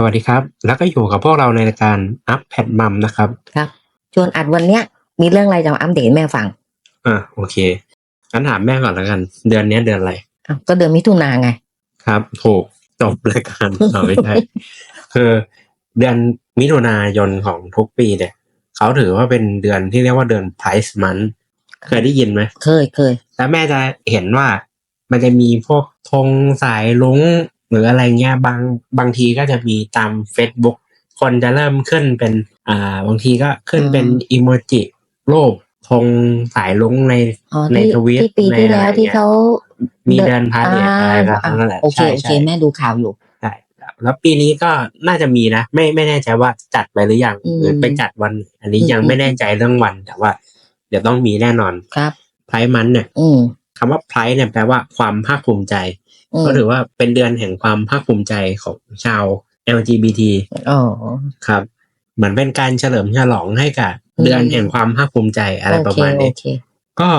สวัสดีครับ แล้วก็อยู่กับพวกเราในรายการอัพแพดมัมนะครับครับชวนอัดวันเนี้ย มีเรื่องอะไรจะมาอัปเดตให้แม่ฟังอ่าโอเคงั้นถามแม่ก่อนแล้วกัน เดือนเนี้ยเดือนอะไรอ้าวก็เดือนมิถุนาไง ครับถูกจบรายการเอาไม่ใช่ คือเดือนมิถุนายนของทุกปีเนี่ยเขาถือว่าเป็นเดือนที่เรียกว่าเดือน Price Month เคยได้ยินไหมเคยเคยแล้วแม่จะเห็นว่ามันจะมีพวกธงสายลุง หรืออะไรเงี้ยบางบางทีก็จะมีตาม Facebook คนจะเริ่มขึ้นเป็นอ่าบางทีก็ขึ้นเป็นอีโมจิรูปธงสายลุงในอ๋อในที่ทวิตที่ปีที่ในอะไรแล้วที่เงี้ยเขามีเดินพาเหรดอะไรก็อ่านั่นแหละโอเคใช่โอเคใช่แม่ดูข่าวอยู่ใช่ครับแล้วปีนี้ก็น่าจะมีนะ ไม่ไม่แน่ใจว่าจัดไปหรือยังอืมหรือไปจัดวัน อันนี้อืมยังไม่แน่ใจเรื่องวันแต่ว่า เดี๋ยวต้องมีแน่นอนครับไพร์มันเนี่ยอืมคำว่าไพร์เนี่ยแปลว่าความภาคภูมิใจอืม ก็ถือว่าเป็นเดือนแห่งความภาคภูมิใจของชาว LGBT อ๋อครับ เหมือนเป็นการเฉลิมฉลองให้กับอืมเดือนแห่งความภาคภูมิใจอะไรประมาณโอนี้เคก็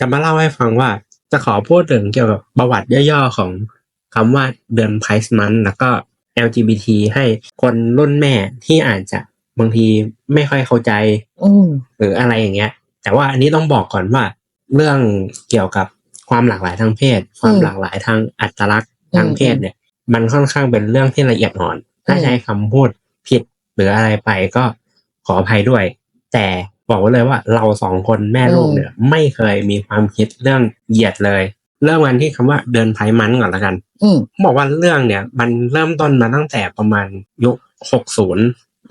จะมาเล่าให้ฟังว่าจะขอพูดถึงเกี่ยวกับประวัติย่อๆของคำว่าเดือน Price Month แล้วก็ LGBT ให้คนรุ่นแม่ที่อาจจะบางทีไม่ค่อยเข้าใจอืมหรืออะไรอย่างเงี้ย แต่ว่าอันนี้ต้องบอกก่อนว่า เรื่องเกี่ยวกับ ความหลากหลายทางเพศ ความหลากหลายทางอัตลักษณ์ทางเพศเนี่ย มันค่อนข้างเป็นเรื่องที่ละเอียดอ่อน ถ้าใช้คำพูดผิดหรืออะไรไปก็ขออภัยด้วย แต่บอกไว้เลยว่าเราสองคนแม่ลูกเนี่ย ไม่เคยมีความคิดเรื่องเหยียดเลย เริ่มกันที่คำว่าเดินไพมันก่อนละกันอืมบอกว่าเรื่องเนี่ย มันเริ่มต้นมาตั้งแต่ประมาณยุค60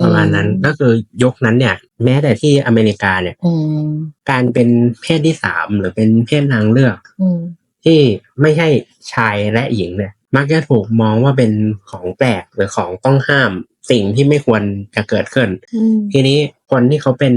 ประมาณนั้นอืมก็คือยุคนั้นเนี่ย แม้แต่ที่อเมริกาเนี่ยอืมการเป็นเพศที่สามหรือเป็นเพศนางเลือกอืมที่ไม่ใช่ชายและหญิงเนี่ย มักจะถูกมองว่าเป็นของแปลกหรือของต้องห้ามสิ่งที่ไม่ควรจะเกิดขึ้นอืมทีนี้คนที่เขาเป็น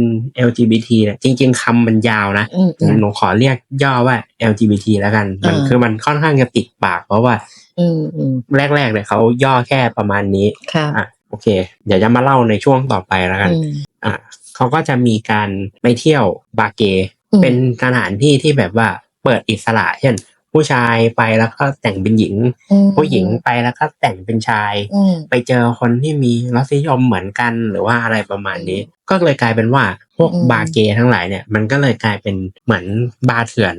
LGBT เนี่ยจริง ๆคำมันยาวนะอืมอืมหนูขอเรียกย่อว่า LGBT แล้วกัน มันอ่าคือมันค่อนข้างจะติดปากเพราะว่าอืมอืมแรกๆเนี่ยเขาย่อแค่ประมาณนี้ครับอะโอเค เดี๋ยวจะมาเล่าในช่วงต่อไปแล้วกันอืมอะเขาก็จะมีการไปเที่ยวบาร์เกย์อืมเป็นสถานที่ที่แบบว่าเปิดอิสระ เช่น ผู้ชายไปแล้วก็แต่งเป็นหญิงอืมผู้หญิงไปแล้วก็แต่งเป็นชายอืมไปเจอคนที่มีรสนิยมเหมือนกันหรือว่าอะไรประมาณนี้ ก็เลยกลายเป็นว่าพวกอืมบาร์เกย์ทั้งหลายเนี่ย มันก็เลยกลายเป็นเหมือนบาร์เถื่อน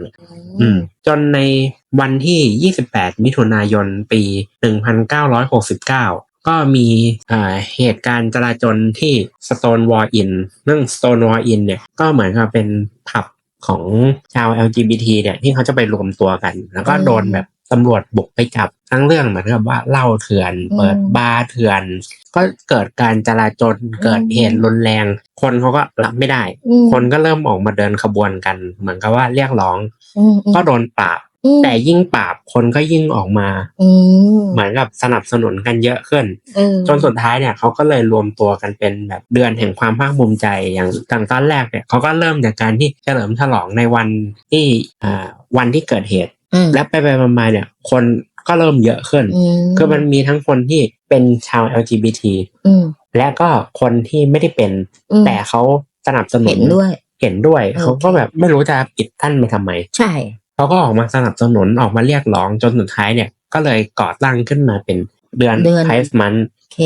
อืม จนในวันที่ 28 มิถุนายน ปี 1969 ก็มีอ่าเหตุการณ์จราจนที่ Stonewall Inn เรื่อง Stonewall Inn เนี่ยก็เหมือนกับเป็นผับของชาว LGBT เนี่ยที่เขาจะไปรวมตัวกัน แล้วก็อืมโดนแบบตำรวจบุกไปจับทั้งเรื่องเหมือนกับว่าเหล้าเถื่อนอืมเปิดบาร์เถื่อน ก็เกิดการจราจนเกิดเหตุรุนแรง คนเขาก็รับไม่ได้อืมคนก็เริ่มออกมาเดินขบวนกัน เหมือนกับว่าเรียกร้องอืมอืมก็โดนปราบ อืมแต่ยิ่งปราบคนก็ยิ่งออกมา อืมเหมือนกับสนับสนุนกันเยอะขึ้นเออจนสุดท้ายเนี่ยเขาก็เลยรวมตัวกันเป็นแบบเดือนแห่งความภาคภูมิใจอย่างตั้งตอนแรกเนี่ยเขาก็เริ่มจากการที่เฉลิมฉลองในวันที่อ่าวันที่เกิดเหตุ อืมและไปไปๆมาๆเนี่ยคนก็เริ่มเยอะขึ้นอืมคือมันมีทั้งคนที่เป็นชาว LGBT อืมและก็คนที่ไม่ได้เป็นอืมแต่เขาสนับสนุเห็นนด้วย เห็นด้วยโอเคเขาก็แบบไม่รู้จะปิดกั้นไปทำไม ใช่ เขาก็ออกมาสนับสนุนออกมาเรียกร้องจนสุดท้ายเนี่ย ก็เลยก่อตั้งขึ้นมาเป็นเดือนเดือน ไพร์มันโอเค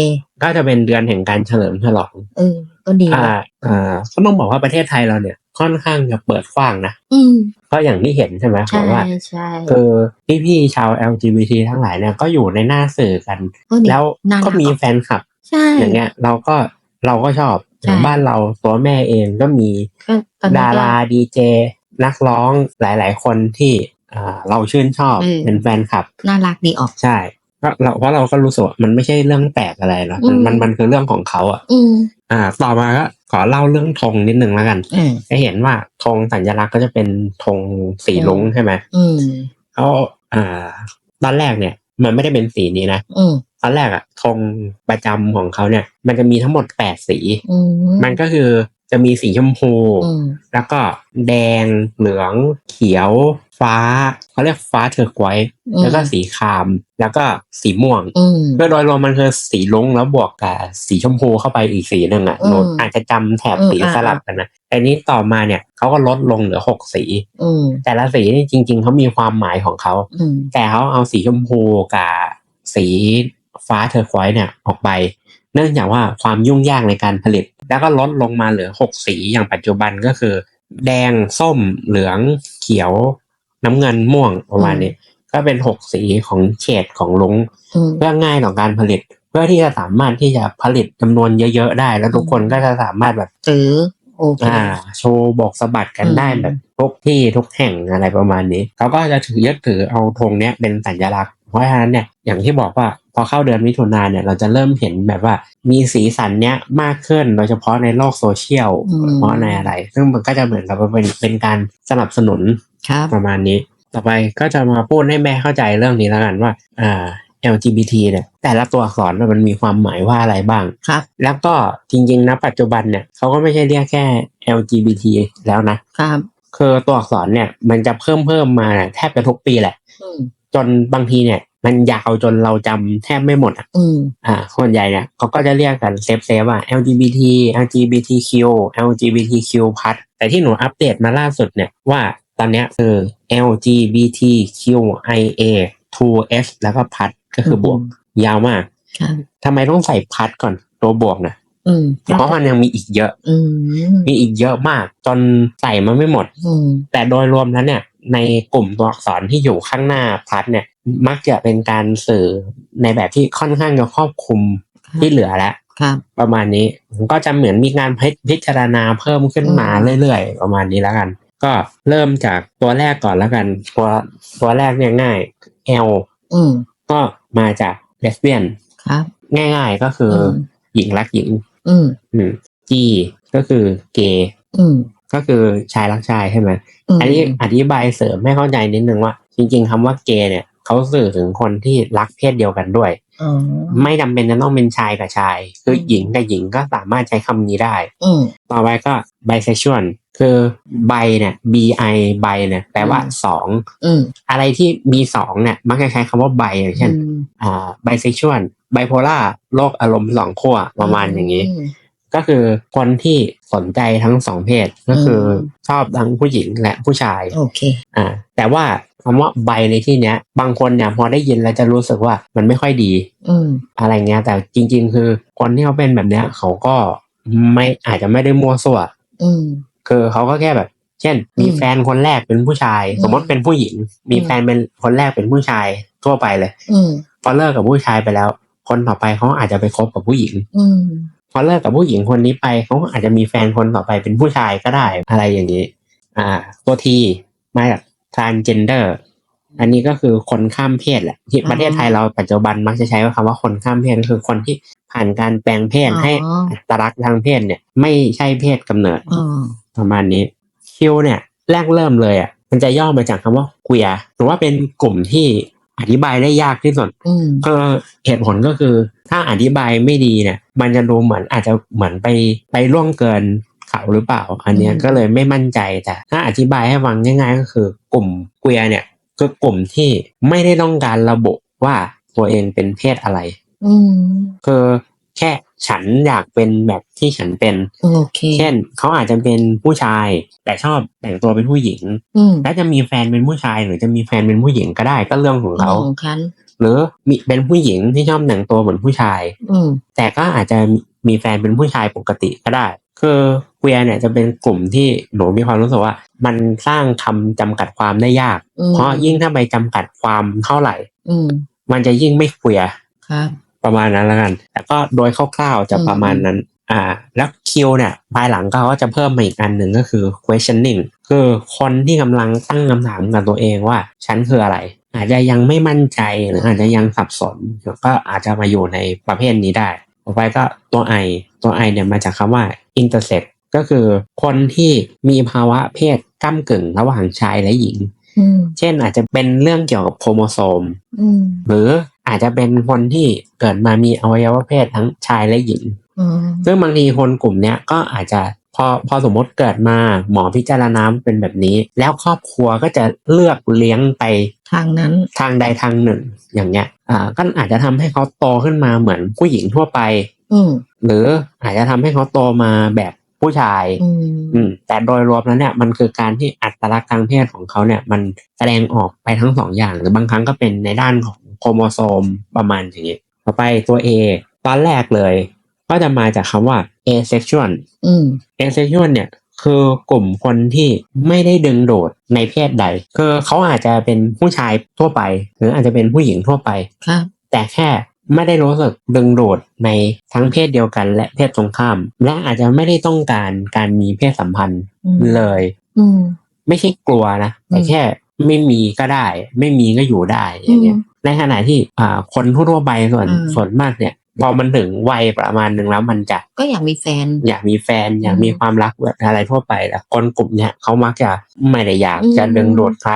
ก็จะเป็นเดือนแห่งการเฉลิมฉลองเออก็ดีอ่านะอ่าก็ต้องบอกว่าประเทศไทยเราเนี่ยค่อนข้างจะเปิดกว้างนะอืมก็อย่างที่เห็นใช่ไหมบใช่อกว่าใช่คือพี่ๆชาว LGBT ทั้งหลายเนี่ยก็อยู่ในหน้าสื่อกันก็ดีแล้วน่ารักก็มีแฟนคลับใช่อย่างเงี้ย เราก็เราก็ชอบอใช่ย่างบ้านเราตัวแม่เองก็มีก็ตอนนี้ดาก็ราดีเจ นักร้องหลาย ๆ คนที่อ่าเราชื่นชอบเออเป็นแฟนคลับ น่ารักดีออกใช่ก็เราเพราะเราก็รู้สึกว่ามันไม่ใช่เรื่องแปลกอะไรหรอกมันอืมมันมันคือเรื่องของเขาอะอืมอ่า ต่อมาก็ขอเล่าเรื่องธงนิดนึงแล้วกันอืมจะเห็นว่าธงสัญลักษณ์ก็จะเป็นธงสีอืมลุ้งใช่ไหมอืมเขาอ่า ตอนแรกเนี่ย มันไม่ได้เป็นสีนี้นะอืมตอนแรกอะธงประจำของเขาเนี่ย มันจะมีทั้งหมดแปดสีอืมมันก็คือ จะมีสีชมพูอืมแล้วก็แดงเหลืองเขียว ฟ้าเขาเรียกฟ้าเทอร์ควอยซ์อืมแล้วก็สีคราม แล้วก็สีม่วงอืมโดยโดยรวมมันคือสีลุ้งแล้วบวกกับสีชมพูเข้าไปอีกสีหนึ่งอะอืมหนูอาจจะจำแถบสีอืมอ่าสลับกันนะแต่นี้ต่อมาเนี่ยเขาก็ลดลงเหลือหกสีอืมแต่ละสีนี่จริง ๆเขามีความหมายของเขาอืมแต่เขาเอาสีชมพูกับสีฟ้าเทอร์ควอยซ์เนี่ยออกไป เนื่องจากว่าความยุ่งยากในการผลิต แล้วก็ลดลงมาเหลือหกสีอย่างปัจจุบันก็คือ แดงส้มเหลืองเขียวน้ำเงินม่วงประมาณนี้ก็เป็นหกสีของเฉดของลุงอืมเพื่อง่ายต่อการผลิต เพื่อที่จะสามารถที่จะผลิตจำนวนเยอะ ๆ ได้ แล้วทุกคนก็จะสามารถแบบซื้อโอเคอ่าโชว์บอกสะบัดกันอืมได้แบบทุกที่ทุกแห่งอะไรประมาณนี้เขาก็จะถือยึดถือเอาธงเนี้ยเป็นสัญลักษณ์เพราะฉะนั้นเนี่ยอย่างที่บอกว่า พอเข้าเดือนมิถุนายนเนี่ยเราจะเริ่มเห็นแบบว่ามีสีสันเนี้ยมากขึ้นโดยเฉพาะในโลกโซเชียลอืมเพราะในอะไร ซึ่งมันก็จะเหมือนกับว่าเป็นเป็นการสนับสนุนครับประมาณนี้ ต่อไปก็จะมาพูดให้แม่เข้าใจเรื่องนี้แล้วกันว่าอ่า LGBT เนี่ยแต่ละตัวอักษรมันมีความหมายว่าอะไรบ้างครับ แล้วก็จริงๆนะปัจจุบันเนี่ยเขาก็ไม่ใช่เรียกแค่ LGBT แล้วนะครับคือตัวอักษรเนี่ยมันจะเพิ่มเพิ่มมาแทบจะทุกปีแหละอืม จนบางทีเนี่ย มันยาวจนเราจำแทบไม่หมดอะอืมอ่าส่วนใหญ่เนี่ยเขาก็จะเรียกกันเซฟเซฟว่า LGBT LGBTQ LGBTQ+ แต่ที่หนูอัปเดตมาล่าสุดเนี่ยว่าตอนเนี้ยคือ LGBTQIA 2S แล้วก็พัดก็คือบวกยาวมากครับทำไมต้องใส่พัดก่อนตัวบวกนะอืมเพราะมันยังมีอีกเยอะอืมมีอีกเยอะมาก จนใส่มาไม่หมดอืมแต่โดยรวมแล้วเนี่ย ในกลุ่มตัวอักษรที่อยู่ข้างหน้าพัดเนี่ย มักจะเป็นการสื่อในแบบที่ค่อนข้างจะครอบคลุมที่เหลือแล้วครับประมาณนี้ผมก็จะเหมือนมีงานพิจารณาเพิ่มขึ้นมาเรื่อยๆ ประมาณนี้แล้วกัน ก็เริ่มจากตัวแรกก่อนแล้วกัน ตัวตัวแรกเนี่ยง่าย L อืมก็มาจากเลสเบี้ยนครับง่ายๆก็คืออมหญิงรักหญิง อืมอืม G ก็คือเกย์อืม ก็คือชายรักชายใช่ไหมมอันนี้อธิบายเสริมให้เข้าใจนิดนึงว่า จริง ๆคำว่าเกย์เนี่ยเขาสื่อถึงคนที่รักเพศเดียวกันด้วยอ๋อไม่จำเป็นจะต้องเป็นชายกับชาย คือหญิงกับหญิงก็สามารถใช้คำนี้ได้ อืมต่อไปก็ bisexual คือไบเนี่ย bi ไบเนี่ยแปลว่าอืมสองอืมอะไรที่มีสองเนี่ย มักจะใช้คำว่าไบอย่างเช่นอืมอ่า bisexual bipolar โรคอารมณ์สองขั้วประมาณอย่างนี้ม ก็คือคนที่สนใจทั้งสองเพศก็คืออมชอบทั้งผู้หญิงและผู้ชายโอเคอ่าแต่ว่าคำว่าไบในที่เนี้ย บางคนเนี่ยพอได้ยินแล้วจะรู้สึกว่ามันไม่ค่อยดี อืมอะไรเงี้ยแต่จริง ๆ คือคนที่เขาเป็นแบบเนี้ย เขาก็ไม่อาจจะไม่ได้มั่วซั่วอืมคือเขาก็แค่แบบ เช่น มีอืมแฟนคนแรกเป็นผู้ชายอืมสมมติเป็นผู้หญิง มีอืมแฟนเป็นคนแรกเป็นผู้ชายทั่วไปเลย อืมพอเลิกกับผู้ชายไปแล้ว คนต่อไปเขาอาจจะไปคบกับผู้หญิง อืม พอเลิกกับผู้หญิงคนนี้ไปเขาก็อาจจะมีแฟนคนต่อไปเป็นผู้ชายก็ได้อะไรอย่างนี้ อ่า ตัวทีมาจาก transgender อันนี้ก็คือคนข้ามเพศแหละที่อ๋อประเทศไทยเราปัจจุบันมักจะใช้คำว่าคนข้ามเพศก็คือคนที่ผ่านการแปลงเพศอ๋อให้อัตลักษณ์ทางเพศเนี่ย ไม่ใช่เพศกำเนิดอ๋อประมาณนี้คิวเนี่ย แรกเริ่มเลยอะมันจะย่อมาจากคำว่า queer หรือว่าเป็นกลุ่มที่ อธิบายได้ยากที่สุดอืมคือเหตุผลก็คือ ถ้าอธิบายไม่ดีเนี่ย มันจะดูเหมือนอาจจะเหมือนไปไปล่วงเกินเขาหรือเปล่า อันเนี้ยอืมก็เลยไม่มั่นใจแต่ถ้าอธิบายให้ฟังง่ายๆก็คือกลุ่มเกวียเนี่ยคือกลุ่มที่ไม่ได้ต้องการระบุว่าตัวเองเป็นเพศอะไรอืมคือแค่ ฉันอยากเป็นแบบที่ฉันเป็นโอเค เช่นเขาอาจจะเป็นผู้ชาย แต่ชอบแต่งตัวเป็นผู้หญิง อืมและจะมีแฟนเป็นผู้ชาย หรือจะมีแฟนเป็นผู้หญิงก็ได้ก็เรื่องของเขาของคันหรือมีเป็นผู้หญิงที่ชอบแต่งตัวเหมือนผู้ชาย อืมแต่ก็อาจจะมีแฟนเป็นผู้ชายปกติก็ได้ คือเกวียเนี่ยจะเป็นกลุ่มที่หนูมีความรู้สึกว่า มันสร้างคำจำกัดความได้ยาก อืมเพราะยิ่งถ้าไปจำกัดความเท่าไหร่ อืมมันจะยิ่งไม่เกวียครับ ประมาณนั้นแล้วกัน แต่ก็โดยคร่าวๆจะประมาณนั้น อ่า แล้วคิวเนี่ยภายหลังเขาก็จะเพิ่มมาอีกอันหนึ่งก็คือ questioning คือคนที่กำลังตั้งคำถามกับตัวเองว่า ฉันคืออะไร อาจจะยังไม่มั่นใจหรืออาจจะยังสับสนก็อาจจะมาอยู่ในประเภทนี้ได้ต่อไปก็ตัว I ตัว I เนี่ยมาจากคำว่า intersex ก็คือคนที่มีภาวะเพศก้ากึ่งระหว่างชายและหญิงอืมเช่นอาจจะเป็นเรื่องเกี่ยวกับโครโมโซมอืมหรือ อาจจะเป็นคนที่เกิดมามีอวัยวะเพศทั้งชายและหญิงอืมซึ่งบางทีคนกลุ่มเนี้ยก็อาจจะพอพอสมมติเกิดมาหมอพิจารณาเป็นแบบนี้ แล้วครอบครัวก็จะเลือกเลี้ยงไปทางนั้นทางใดทางหนึ่ง อย่างเงี้ยอ่าก็อาจจะทำให้เขาโตขึ้นมาเหมือนผู้หญิงทั่วไป อืมหรืออาจจะทำให้เขาโตมาแบบผู้ชายอืมอืมแต่โดยรวมแล้วเนี่ยมันคือการที่อัตลักษณ์ทางเพศของเขาเนี่ย มันแสดงออกไปทั้งสองอย่าง หรือบางครั้งก็เป็นในด้านของ โครโมโซมประมาณอย่างนี้ปอไปตัว A ตอนแรกเลย ก็จะมาจากคำว่า asexual อืม asexual เนี่ยคือกลุ่มคนที่ไม่ได้ดึงโดดในเพศใด คือเขาอาจจะเป็นผู้ชายทั่วไป หรืออาจจะเป็นผู้หญิงทั่วไปครับแต่แค่ไม่ได้รู้สึกดึงโดดในทั้งเพศเดียวกัน และเพศตรงข้าม และอาจจะไม่ได้ต้องการการมีเพศสัมพันธ์อืมเลยอืมไม่ใช่กลัวนะแต่อืมแค่ ไม่มีก็ได้ ไม่มีก็อยู่ได้อย่างเงี้ยในขณะที่อ่าคนทั่วๆไปส่วนอืมส่วนมากเนี่ยพอมันถึงวัยประมาณหนึ่งแล้วมันจะก็อยากมีแฟน อยากมีแฟนอยากอืมมีความรักแบบอะไรทั่วไปแต่คนกลุ่มเนี้ยเขามักจะไม่ได้อยากอืมจะดึงโดดใคร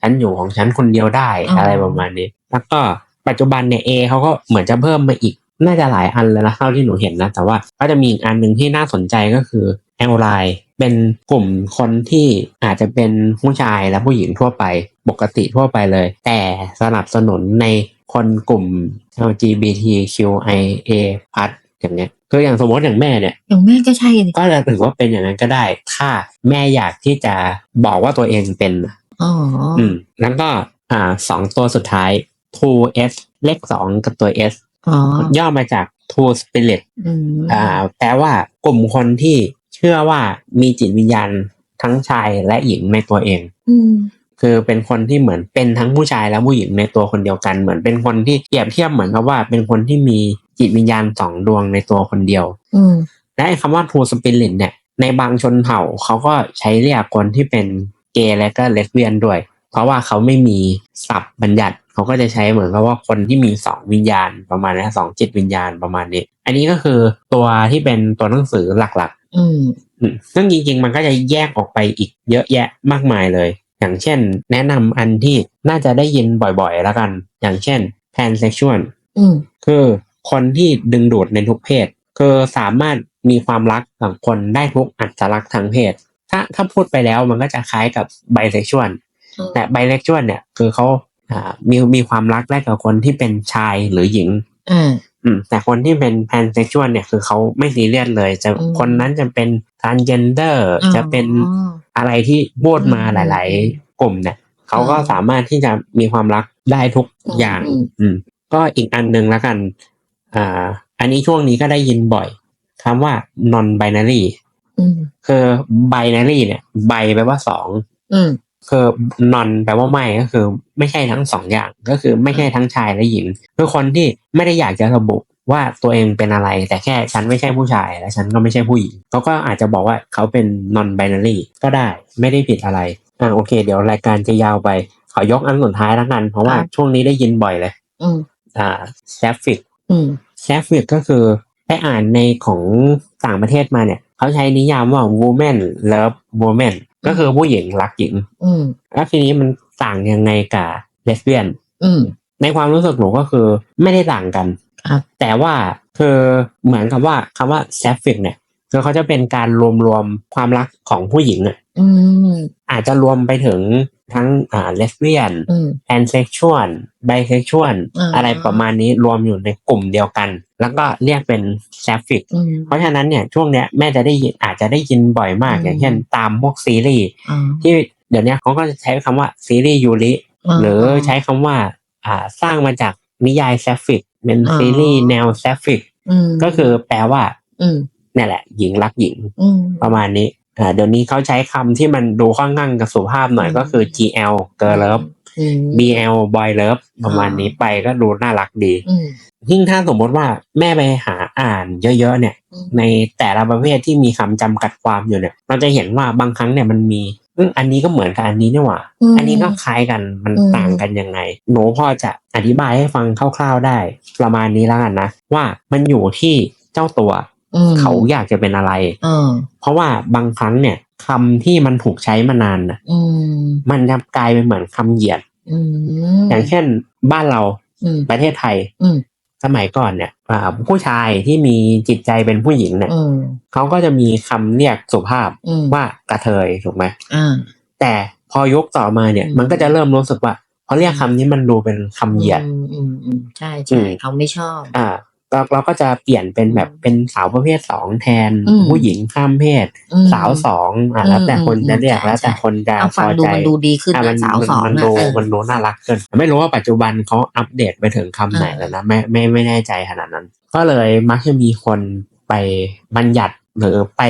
ฉันอยู่ของฉันคนเดียวได้อ๋อออะไรประมาณนี้ แล้วก็ปัจจุบันเนี่ยเอเขาก็เหมือนจะเพิ่มมาอีกน่าจะหลายอันเลยนะเท่าที่หนูเห็นนะ แต่ว่าก็จะมีอีกอันหนึ่งที่น่าสนใจก็คือ แอลไลน์เป็นกลุ่มคนที่อาจจะเป็นผู้ชายและผู้หญิงทั่วไปปกติทั่วไปเลย แต่สนับสนุนในคนกลุ่ม LGBTQIA+ อย่างเงี้ยคืออย่างสมมติอย่างแม่เนี่ยอย่างแม่ก็ใช่ดิก็จะถือว่าเป็นอย่างนั้นก็ได้ ถ้าแม่อยากที่จะบอกว่าตัวเองเป็นอ๋อออืมแล้วก็อ่าสองตัวสุดท้าย 2s เลขสองกับตัว s อ๋อย่อมาจาก two spirit อืมอ่าแปลว่ากลุ่มคนที่เชื่อว่ามีจิตวิญญาณทั้งชายและหญิงในตัวเอง อืมคือเป็นคนที่เหมือนเป็นทั้งผู้ชายและผู้หญิงในตัวคนเดียวกันเหมือนเป็นคนที่เปรียบเทียบเหมือนกับว่า เป็นคนที่มีจิตวิญญาณสองดวงในตัวคนเดียว อืมและไอ้คำว่า true spirit เนี่ย ในบางชนเผ่าเขาก็ใช้เรียกคนที่เป็นเกย์และก็เลสเบี้ยนด้วย เพราะว่าเขาไม่มีศัพท์บัญญัติเขาก็จะใช้เหมือนกับว่าคนที่มีสองวิญญาณประมาณนี้สองจิตวิญญาณประมาณนี้ อันนี้ก็คือตัวที่เป็นตัวหนังสือหลักอืมๆ อืมซึ่งจริงๆ มันก็จะแยกออกไปอีกเยอะแยะมากมายเลย อย่างเช่น แนะนำอันที่น่าจะได้ยินบ่อยๆ แล้วกัน อย่างเช่น pansexual อืมคือคนที่ดึงดูดในทุกเพศ คือสามารถมีความรักกับคนได้ทุกอัตลักษณ์ทางเพศ ถ้าถ้าพูดไปแล้วมันก็จะคล้ายกับไบเซ็กชวลแต่ไบเซ็กชวลเนี่ยคือเขาอ่ามีมีความรักได้กับคนที่เป็นชายหรือหญิง อ่าอืมแต่คนที่เป็นแพนเซ็กชวลเนี่ยคือเขาไม่ซีเรียสเลย จะอืมคนนั้นจะเป็นทานเจนเดอร์อ๋อจะเป็นอะไรที่พูดมาอืมหลาย ๆ กลุ่มเนี่ยเขาก็อ๋อสามารถที่จะมีความรักได้ทุกอย่างอืมอืม ก็อีกอันหนึ่งแล้วกัน อ่า อันนี้ช่วงนี้ก็ได้ยินบ่อยคำว่า non binary อืมคือ binary เนี่ย bi แปลว่าสอง อืมคือ non แปลว่าไม่ก็คือ ไม่ใช่ทั้งสองอย่างก็คือไม่ใช่ทั้งชายและหญิงคือคนที่ไม่ได้อยากจะระบุว่าตัวเองเป็นอะไร แต่แค่ฉันไม่ใช่ผู้ชาย และฉันก็ไม่ใช่ผู้หญิงเขาก็อาจจะบอกว่าเขาเป็น non binary ก็ได้ไม่ได้ผิดอะไรอ่าโอเค เดี๋ยวรายการจะยาวไป ขอยกอันสุดท้ายแล้วกัน เพราะว่าครับช่วงนี้ได้ยินบ่อยเลยอืมอ่า sapphic อืมแซฟฟิกก็คือไปอ่านในของต่างประเทศมาเนี่ย เขาใช้นิยามว่า woman love woman ก็คือผู้หญิงรักหญิง อืมแล้วทีนี้มันต่างยังไงกับเลสเบี้ยน อืมในความรู้สึกหนูก็คือไม่ได้ต่างกัน ครับ แต่ว่าคือเหมือนกับว่าคำว่าแซฟฟิกเนี่ยคือเขาจะเป็นการรวมรวมๆความรักของผู้หญิงอะอืมอาจจะรวมไปถึง ทั้งอ่าเลสเบี้ยนอืมแอนเซ็กชวลไบเซ็กชวลอ่าอะไรประมาณนี้รวมอยู่ในกลุ่มเดียวกัน แล้วก็เรียกเป็นแซฟฟิกอืมเพราะฉะนั้นเนี่ยช่วงเนี้ยแม่จะได้ยินอาจจะได้ยินบ่อยมากอืมอย่างเช่นตามพวกซีรีส์อ๋อที่เดี๋ยวนี้เขาก็จะใช้คำว่าซีรีส์ยูริหรือใช้คำว่าอ่าสร้างมาจากนิยายแซฟฟิกเป็นอ๋อซีรีส์แนวแซฟฟิกอืมก็คือแปลว่าอืมเนี่ยแหละ หญิงรักหญิงอืมประมาณนี้ อ่าเดี๋ยวนี้เขาใช้คำที่มันดูค่อนข้างกับสุภาพหน่อยอืมก็คือ GL girl love อืม BL boy love ประมาณนี้ไปก็ดูน่ารักดีอืมยิ่งถ้าสมมติว่าแม่ไปหาอ่านเยอะๆเนี่ยอืมในแต่ละประเภทที่มีคำจำกัดความอยู่เนี่ย เราจะเห็นว่าบางครั้งเนี่ยมันมีอืมอันนี้ก็เหมือนกับอันนี้นี่หว่ามอันนี้ก็คล้ายกัน มันอืมต่างกันยังไง หนูพอจะอธิบายให้ฟังคร่าวๆได้ ประมาณนี้แล้วกันนะ ว่ามันอยู่ที่เจ้าตัวอืม เขาอยากจะเป็นอะไรอ่าเพราะว่าบางครั้งเนี่ยคำที่มันถูกใช้มานานน่ะอืมมันจะกลายเป็นเหมือนคำเหยียดอืมอย่างเช่นบ้านเราอืมประเทศไทยอืมสมัยก่อนเนี่ยอ่าผู้ชายที่มีจิตใจเป็นผู้หญิงเนี่ยอืมเขาก็จะมีคำเรียกสุภาพอืมว่ากระเทยถูกไหมอ่าแต่พอยุคต่อมาเนี่ยอืมมันก็จะเริ่มรู้สึกว่าพอเรียกคำนี้มันดูเป็นคำเหยียดอืมอืมอืมใช่อืใช่มเขาไม่ชอบ อ่า เราเราก็จะเปลี่ยนเป็นแบบเป็นสาวประเภทสองแทนอืมผู้หญิงข้ามเพศอืมสาวสองอะแล้วแต่คนจะเรียกอืมแล้วแต่ใช่คนจะเอาพฟังอดูใจมันดูดีขึ้นอะนะมันสาวมันสองมันนะดูเออมันดูน่ารักขึ้นไม่รู้ว่าปัจจุบันเขาอัปเดตไปถึงคำไหนอ่าแล้วนะไม่ไม่ไม่แน่ใจขนาดนั้น ก็เลยมักจะมีคนไปบัญญัติหรือไป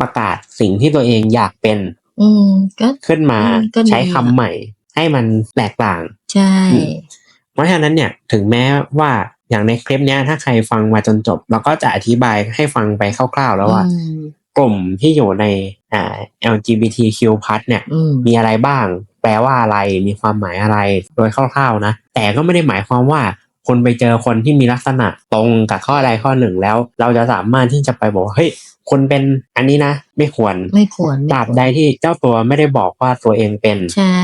ประกาศสิ่งที่ตัวเองอยากเป็น อืมก็ขึ้นมาอืมก็ดีใช้คำอะใหม่ ให้มันแตกต่าง ใช่อืมเพราะฉะนั้นเนี่ยถึงแม้ว่า อย่างในคลิปเนี้ยถ้าใครฟังมาจนจบ เราก็จะอธิบายให้ฟังไปคร่าวๆแล้วว่าอืมกลุ่มที่อยู่ในอ่า LGBTQ+ เนี่ยอืมมีอะไรบ้าง แปลว่าอะไรมีความหมายอะไรโดยคร่าวๆนะ แต่ก็ไม่ได้หมายความว่าคุณไปเจอคนที่มีลักษณะตรงกับข้อใดข้อหนึ่งแล้ว เราจะสามารถที่จะไปบอกว่าเฮ้ยคุณเป็นอันนี้นะ ไม่ควรไม่ควรตไม่ราบควรใดที่เจ้าตัวไม่ได้บอกว่าตัวเองเป็น ใช่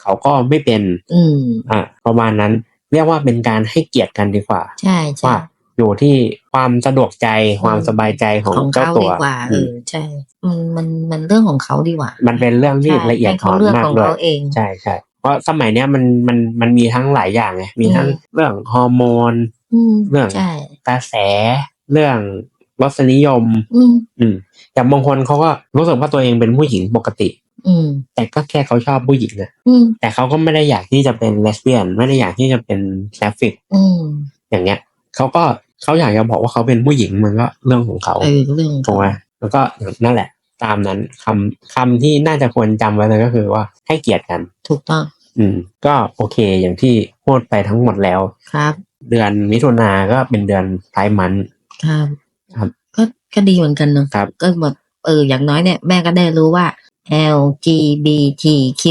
เขาก็ไม่เป็น อืมอะประมาณนั้น เรียกว่าเป็นการให้เกียรติกันดีกว่า ใช่ใช่ว่าอยู่ที่ความสะดวกใจความสบายใจของของเจ้าเขาตัดีวกว่าเออืมอใช่ มันมันมันเรื่องของเขาดีกว่า มันเป็นเรื่องที่ใช่ละเอียดให้อ่เขาอนเลือกมากของด้วยเขาเองใช่ใช่เพราะสมัยเนี้ยมันมันมันมีทั้งหลายอย่างไงมีทั้งอืมเรื่องฮอร์โมนอืมเรื่องใช่กระแส เรื่องรสนิยม อืมอืมแต่บางคนเขาก็รู้สึกว่าตัวเองเป็นผู้หญิงปกติ อืม แต่ก็แค่เขาชอบผู้หญิงนะอืม แต่เขาก็ไม่ได้อยากที่จะเป็นเลสเบี้ยน ไม่ได้อยากที่จะเป็นแซฟิกอืม อย่างเงี้ยเขาก็เขาอยากจะบอกว่าเขาเป็นผู้หญิงมันก็เรื่องของเขาเออเรื่องของถูกไหมแล้วก็นั่นแหละ ตามนั้นคำคำที่น่าจะควรจำไว้เลยก็คือว่าให้เกียรติกัน ถูกต้อง อืม ก็โอเคอย่างที่พูดไปทั้งหมดแล้วครับ เดือนมิถุนาก็เป็นเดือนไพร์มันครับ ครับ ก็ก็ดีเหมือนกันเนอะครับ ก็แบบเอออย่างน้อยเนี่ยแม่ก็ได้รู้ว่า LGBTQ+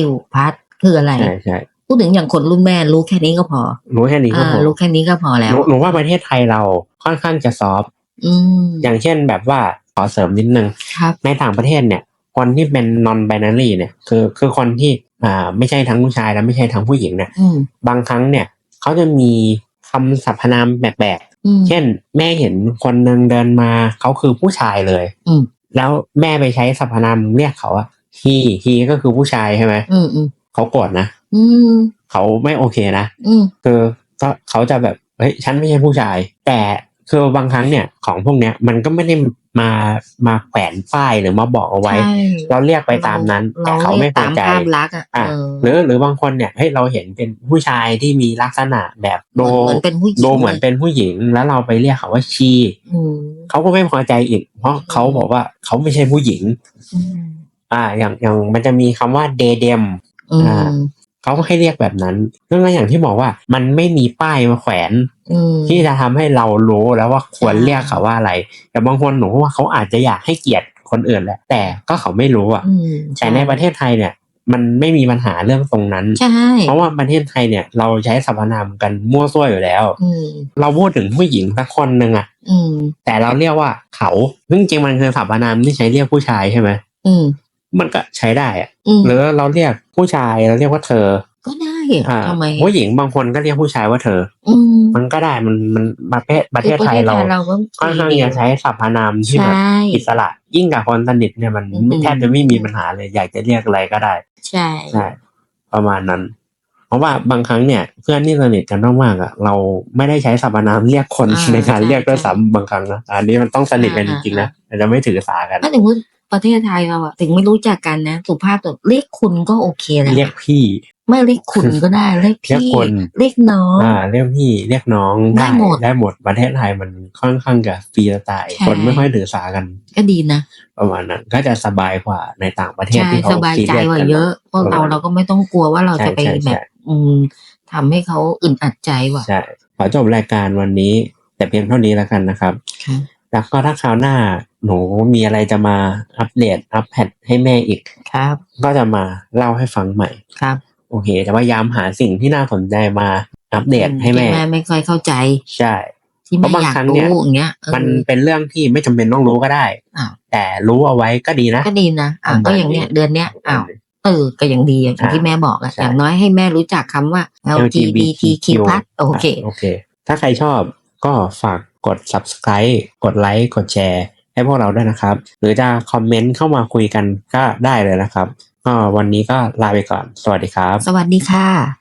คืออะไร ใช่ใช่พูดถึงอย่างคนรุ่นแม่รู้แค่นี้ก็พอ รู้แค่นี้ก็อ่าพอรู้แค่นี้ก็พอแล้วหนูหนูว่าประเทศไทยเราค่อนข้างจะซอฟต์อืมอย่างเช่นแบบว่าขอเสริมนิดนึงครับในต่างประเทศเนี่ย คนที่เป็น non binary เนี่ย คือคือคนที่อ่าไม่ใช่ทั้งผู้ชายและไม่ใช่ทั้งผู้หญิงเนี่ยอืมบางครั้งเนี่ยเขาจะมีคำสรรพนามแปลกอืมๆเช่น แม่เห็นคนหนึ่งเดินมาเขาคือผู้ชายเลยอืมแล้วแม่ไปใช้สรรพนามเรียกเขาอะ he he ก็คือผู้ชายใช่ไหมอืมอืมเขาโกรธนะอืมเขาไม่โอเคนะอืมคือก็เขาจะแบบเฮ้ยฉันไม่ใช่ผู้ชาย แต่คือบางครั้งเนี่ยของพวกเนี้ยมันก็ไม่ได้มามาแขวนป้ายหรือมาบอกเอาไว้ใช่เราเรียกไปตามนั้น แต่เขาไม่พอใจตามภาพลักษณ์อะอะเออหรือหรือบางคนเนี่ยเฮ้ยเราเห็นเป็นผู้ชายที่มีลักษณะแบบโดเหมือนเป็นผู้หญิงโดเหมือนเป็นผู้หญิง แล้วเราไปเรียกเขาว่าชีอืมเขาก็ไม่พอใจอีก เพราะเขาบอกว่าเขาไม่ใช่ผู้หญิง อืมอ่า อย่างอย่างมันจะมีคำว่าเดเดมอืมอ่าเขาก็ให้เรียกแบบนั้นเรื่องนั้นอย่างที่บอกว่ามันไม่มีป้ายมาแขวนอืมที่จะทำให้เรารู้แล้วว่าควรใช่เรียกเขาว่าอะไร แต่บางคนหนูว่าเขาอาจจะอยากให้เกียรติคนอื่นแหละ แต่ก็เขาไม่รู้อะอืมแต่ในประเทศไทยเนี่ย มันไม่มีปัญหาเรื่องตรงนั้นใช่เพราะว่าประเทศไทยเนี่ย เราใช้สรรพนามกันมั่วซั่วอยู่แล้วอืมเราพูดถึงผู้หญิงสักคนหนึ่งอะอืมแต่เราเรียกว่าเขาซึ่งจริงๆมันคือสรรพนามที่ใช้เรียกผู้ชายใช่ไหมอื มมันก็ใช้ได้อะอืมหรือเราเรียกผู้ชายเราเรียกว่าเธอ ก็ได้อ่าทำไมผู้หญิงบางคนก็เรียกผู้ชายว่าเธออืมมันก็ได้มันมันประเทศประเทศไทยเราเราก็ค่อนข้างจะใช้สรรพนามที่ใช่แบบอิสระ ยิ่งกับคนสนิทเนี่ยมันอืมแทบจะไม่มีปัญหาเลยอยากจะเรียกอะไรก็ได้ ใช่ใช่ประมาณนั้น เพราะว่าบางครั้งเนี่ยเพื่อนที่สนิทกันมากๆอะเราไม่ได้ใช้สรรพนามเรียกคนอ่าในการใช่เรียกด้วยใช่ซ้ำบางครั้งนะอันนี้มันต้องสนิทกันจอ่าริงๆนะอ่าแต่จะไม่ถือสากันถ้าถึงว่า ประเทศไทยเราอะถึงไม่รู้จักกันนะ สุภาพแต่เรียกคุณก็โอเคแล้วเรียกพี่ ไม่เรียกคุณก็ได้เรียกเรียกพี่คนเรียกน้องอ่าเรียกพี่เรียกน้องได้หมดได้หมดประเทศไทยมันค่อนข้างจะฟรีสไตล์ใช่คนไม่ค่อยถือสากัน ก็ดีนะประมาณนั้นก็จะสบายกว่าในต่างประเทศใช่ที่เขาสบายซีใจเรียสกว่ากันเยอะเพราะเราเราก็ไม่ต้องกลัวว่าเราจะไปใช่ใช่แบบอืมทำให้เขาอึดอัดใจว่ะใช่ขอจบรายการวันนี้ แต่เพียงเท่านี้แล้วกันนะครับค่ะแล้วก็ถ้าคราวหน้า หนูมีอะไรจะมาอัปเดตอัปแพดให้แม่อีก ครับ ก็จะมาเล่าให้ฟังใหม่ ครับ โอเคจะพยายามหาสิ่งที่น่าสนใจมาอัปเดตให้แม่ ที่แม่ไม่ค่อยเข้าใจ ใช่ ที่เพแม่ราะบางอยากครั้งเนี่ยรู้อย่างเงี้ยเออมันเป็นเรื่องที่ไม่จำเป็นต้องรู้ก็ได้ อ้าวแต่รู้เอาไว้ก็ดีนะ ก็ดีนะอะประมาณก็อย่างเนี้ยนี้เดือนเนี้ยอ้าวเออก็ยังดีอย่างที่อ่าแม่บอกอะใช่ อย่างน้อยให้แม่รู้จักคำว่า LGBTQ+ โอเคโอเค ถ้าใครชอบก็ฝากกด subscribe กดไลค์ กดแชร์ ให้พวกเราด้วยนะครับ หรือจะคอมเมนต์เข้ามาคุยกันก็ได้เลยนะครับก็วันนี้ก็ลาไปก่อน สวัสดีครับ สวัสดีค่ะ